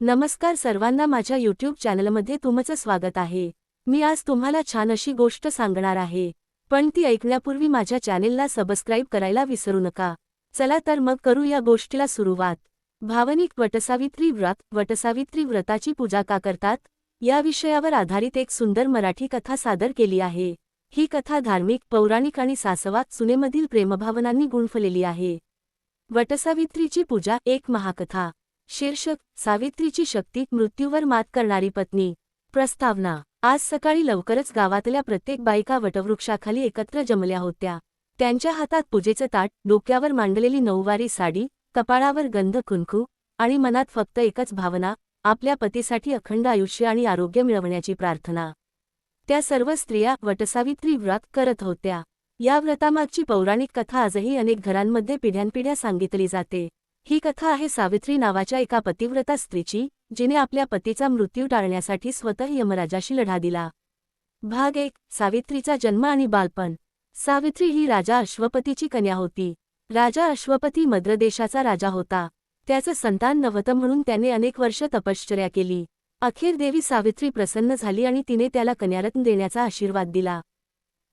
नमस्कार सर्वांना माझ्या यूट्यूब चॅनलमध्ये तुमचं स्वागत आहे. मी आज तुम्हाला छान अशी गोष्ट सांगणार आहे. पण ती ऐकण्यापूर्वी माझ्या चॅनेलला सबस्क्राईब करायला विसरू नका. चला तर मग करू या गोष्टीला सुरुवात. भावनिक वटसावित्री व्रत वटसावित्री व्रताची पूजा का करतात? या विषयावर आधारित एक सुंदर मराठी कथा सादर केली आहे. ही कथा धार्मिक पौराणिक आणि सासवात सुनेमधील प्रेमभावनांनी गुंफलेली आहे. वटसावित्रीची पूजा एक महाकथा. शीर्षक सावित्रीची शक्ती मृत्यूवर मात करणारी पत्नी. प्रस्तावना. आज सकाळी लवकरच गावातल्या प्रत्येक बायका वटवृक्षाखाली एकत्र जमल्या होत्या. त्यांच्या हातात पूजेचं ताट डोक्यावर मांडलेली नऊवारी साडी कपाळावर गंध कुंकू आणि मनात फक्त एकच भावना आपल्या पतीसाठी अखंड आयुष्य आणि आरोग्य मिळवण्याची प्रार्थना. त्या सर्व स्त्रिया वटसावित्री व्रत करत होत्या. या व्रतामागची पौराणिक कथा आजही अनेक घरांमध्ये पिढ्यानपिढ्या सांगितली जाते. ही कथा आहे सावित्री नावाच्या एका पतिव्रता स्त्रीची जिने आपल्या पतीचा मृत्यू टाळण्यासाठी स्वतः यमराजाशी लढा दिला. भाग एक सावित्रीचा जन्म आणि बालपण. सावित्री ही राजा अश्वपतीची कन्या होती. राजा अश्वपती मद्रदेशाचा राजा होता. त्याचं संतान नव्हतं म्हणून त्याने अनेक वर्ष तपश्चर्या केली. अखेर देवी सावित्री प्रसन्न झाली आणि तिने त्याला कन्यारत्न देण्याचा आशीर्वाद दिला.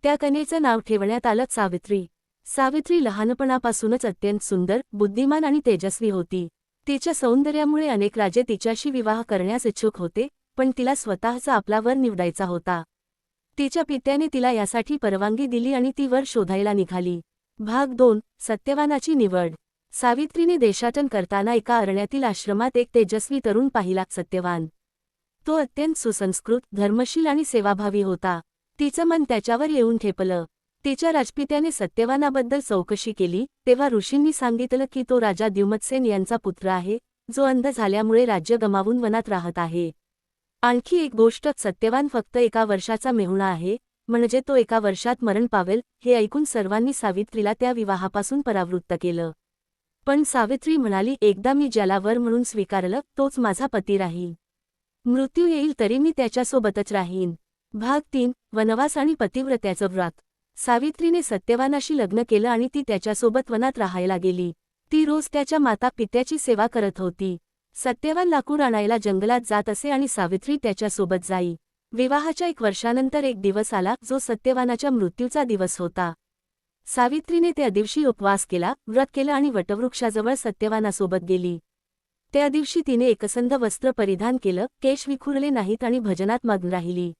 त्या कन्येचं नाव ठेवण्यात आलं सावित्री. सावित्री लहानपणापासूनच अत्यंत सुंदर बुद्धिमान आणि तेजस्वी होती. तिच्या सौंदर्यामुळे अनेक राजे तिच्याशी विवाह करण्यास इच्छुक होते पण तिला स्वतःचा आपला वर निवडायचा होता. तिच्या पित्याने तिला यासाठी परवानगी दिली आणि ती वर शोधायला निघाली. भाग दोन सत्यवानाची निवड. सावित्रीने देशाटन करताना एका अरण्यातील आश्रमात एक तेजस्वी तरुण पाहिला सत्यवान. तो अत्यंत सुसंस्कृत धर्मशील आणि सेवाभावी होता. तिचं मन त्याच्यावर येऊन ठेपलं. तिच्या राजपित्याने सत्यवानाबद्दल चौकशी केली तेव्हा ऋषींनी सांगितलं की तो राजा द्युमतसेन यांचा पुत्र आहे जो अंध झाल्यामुळे राज्य गमावून वनात राहत आहे. आणखी एक गोष्ट सत्यवान फक्त एका वर्षाचा मेहुणा आहे म्हणजे तो एका वर्षात मरण पावेल हे ऐकून सर्वांनी सावित्रीला त्या विवाहापासून परावृत्त केलं. पण सावित्री म्हणाली एकदा मी ज्याला वर म्हणून स्वीकारलं तोच माझा पती राहील मृत्यू येईल तरी मी त्याच्यासोबतच राहीन. भाग तीन वनवास आणि पतिव्रत्याचं व्रत. सावित्रीने सत्यवानाशी लग्न केलं आणि ती त्याच्यासोबत वनात राहायला गेली. ती रोज त्याच्या माता पित्याची सेवा करत होती. सत्यवान लाकूड आणायला जंगलात जात असे आणि सावित्री त्याच्यासोबत जाई. विवाहाच्या एक वर्षानंतर एक दिवस आला जो सत्यवानाच्या मृत्यूचा दिवस होता. सावित्रीने त्या दिवशी उपवास केला व्रत केलं आणि वटवृक्षाजवळ सत्यवानासोबत गेली. त्या दिवशी तिने एकसंध वस्त्र परिधान केलं केश विखुरले नाहीत आणि भजनात मग्न राहिली.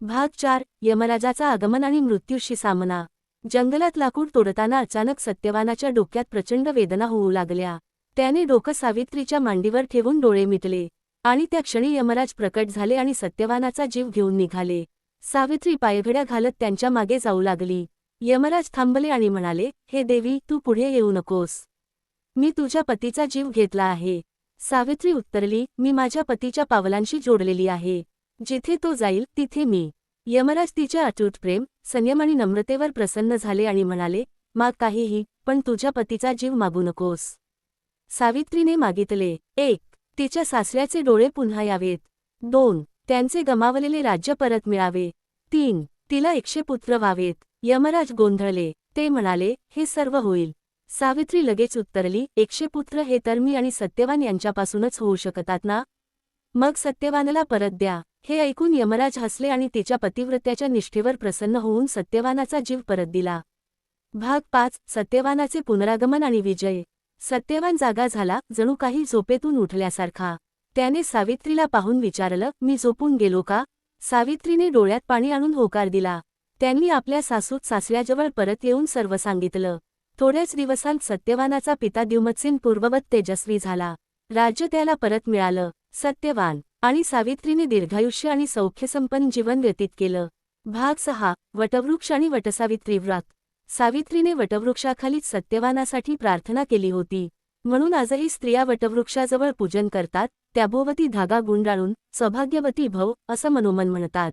भाग चार यमराजाचा आगमन आणि मृत्यूशी सामना. जंगलात लाकूड तोडताना अचानक सत्यवानाच्या डोक्यात प्रचंड वेदना होऊ लागल्या. त्याने डोकं सावित्रीच्या मांडीवर ठेवून डोळे मिटले आणि त्या क्षणी यमराज प्रकट झाले आणि सत्यवानाचा जीव घेऊन निघाले. सावित्री पायघड्या घालत त्यांच्या मागे जाऊ लागली. यमराज थांबले आणि म्हणाले हे देवी तू पुढे येऊ नकोस. मी तुझ्या पतीचा जीव घेतला आहे. सावित्री उत्तरली मी माझ्या पतीच्या पावलांशी जोडलेली आहे. जिथे तो जाईल तिथे मी. यमराज तिच्या अटूट प्रेम संयम आणि नम्रतेवर प्रसन्न झाले आणि म्हणाले माग काहीही पण तुझ्या पतीचा जीव मागू नकोस. सावित्रीने मागितले एक तिच्या सासऱ्याचे डोळे पुन्हा यावेत. दोन त्यांचे गमावलेले राज्य परत मिळावे. तीन तिला एकशे पुत्र व्हावेत. यमराज गोंधळले ते म्हणाले हे सर्व होईल. सावित्री लगेच उत्तरली एकशे पुत्र हे तर मी आणि सत्यवान यांच्यापासूनच होऊ शकतात ना? मग सत्यवानला परत द्या. हे ऐकून यमराज हसले आणि तिच्या पतिव्रत्याच्या निष्ठेवर प्रसन्न होऊन सत्यवानाचा जीव परत दिला. भाग पाच सत्यवानाचे पुनरागमन आणि विजय. सत्यवान जागा झाला जणू काही झोपेतून उठल्यासारखा. त्याने सावित्रीला पाहून विचारलं मी झोपून गेलो का? सावित्रीने डोळ्यात पाणी आणून होकार दिला. त्यांनी आपल्या सासूत सासऱ्याजवळ परत येऊन सर्व सांगितलं. थोड्याच दिवसांत सत्यवानाचा पिता द्युमत्सेन पूर्ववत तेजस्वी झाला. राज्य त्याला परत मिळालं. सत्यवान आणि सावित्रीने दीर्घायुष्य आणि सौख्यसंपन्न जीवन व्यतीत केलं. भाग सहा वटवृक्ष आणि वटसावित्री व्रत. सावित्रीने वटवृक्षाखालीच सत्यवानासाठी प्रार्थना केली होती. म्हणून आजही स्त्रिया वटवृक्षाजवळ पूजन करतात त्याभोवती धागा गुंडाळून सौभाग्यवती भव असं मनोमन म्हणतात.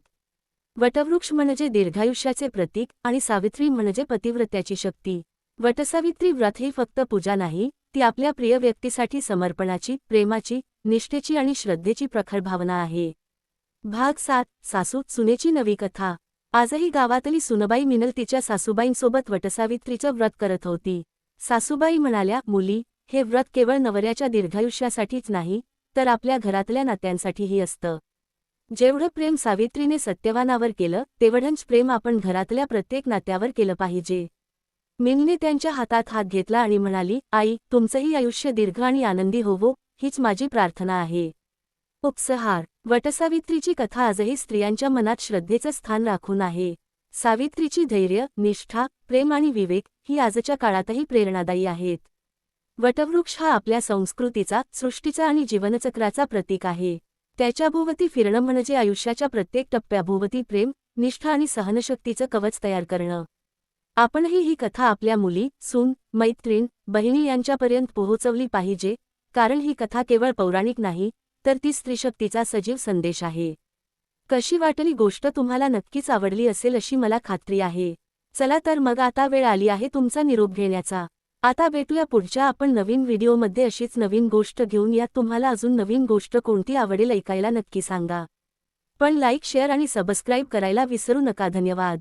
वटवृक्ष म्हणजे दीर्घायुष्याचे प्रतीक आणि सावित्री म्हणजे पतिव्रत्याची शक्ती. वटसावित्री व्रत ही फक्त पूजा नाही ती आपल्या प्रिय व्यक्तीसाठी समर्पणाची प्रेमाची निष्ठेची आणि श्रद्धेची प्रखर भावना आहे. भाग सात सासूत सुनेची नवी कथा. आजही गावातली सुनबाई मिनल तिच्या सासूबाईंसोबत वटसावित्रीचं व्रत करत होती. सासूबाई म्हणाल्या मुली हे व्रत केवळ नवऱ्याच्या दीर्घायुष्यासाठीच नाही तर आपल्या घरातल्या नात्यांसाठीही असतं. जेवढं प्रेम सावित्रीने सत्यवानावर केलं तेवढंच प्रेम आपण घरातल्या प्रत्येक नात्यावर केलं पाहिजे. मीनने त्यांच्या हातात हात घेतला आणि म्हणाली आई तुमचंही आयुष्य दीर्घ आणि आनंदी होवो हीच माझी प्रार्थना आहे. उपसहार. वटसावित्रीची कथा आजही स्त्रियांच्या मनात श्रद्धेचं स्थान राखून आहे. सावित्रीची धैर्य निष्ठा प्रेम आणि विवेक ही आजच्या काळातही प्रेरणादायी आहेत. वटवृक्ष हा आपल्या संस्कृतीचा सृष्टीचा आणि जीवनचक्राचा प्रतीक आहे. त्याच्याभोवती फिरणं म्हणजे आयुष्याच्या प्रत्येक टप्प्याभोवती प्रेम निष्ठा आणि सहनशक्तीचं कवच तयार करणं. आपणही ही कथा आपल्या मुली सून मैत्रीण बहिणी यांच्यापर्यंत पोहोचवली पाहिजे कारण ही कथा केवळ पौराणिक नाही तर ती स्त्रीशक्तीचा सजीव संदेश आहे. कशी वाटली गोष्ट तुम्हाला नक्कीच आवडली असेल अशी मला खात्री आहे. चला तर मग आता वेळ आली आहे तुमचा निरोप घेण्याचा. आता भेटूया पुढच्या आपण नवीन व्हिडिओमध्ये अशीच नवीन गोष्ट घेऊन या तुम्हाला अजून नवीन गोष्ट कोणती आवडेल ऐकायला नक्की सांगा. पण लाईक शेअर आणि सबस्क्राईब करायला विसरू नका धन्यवाद.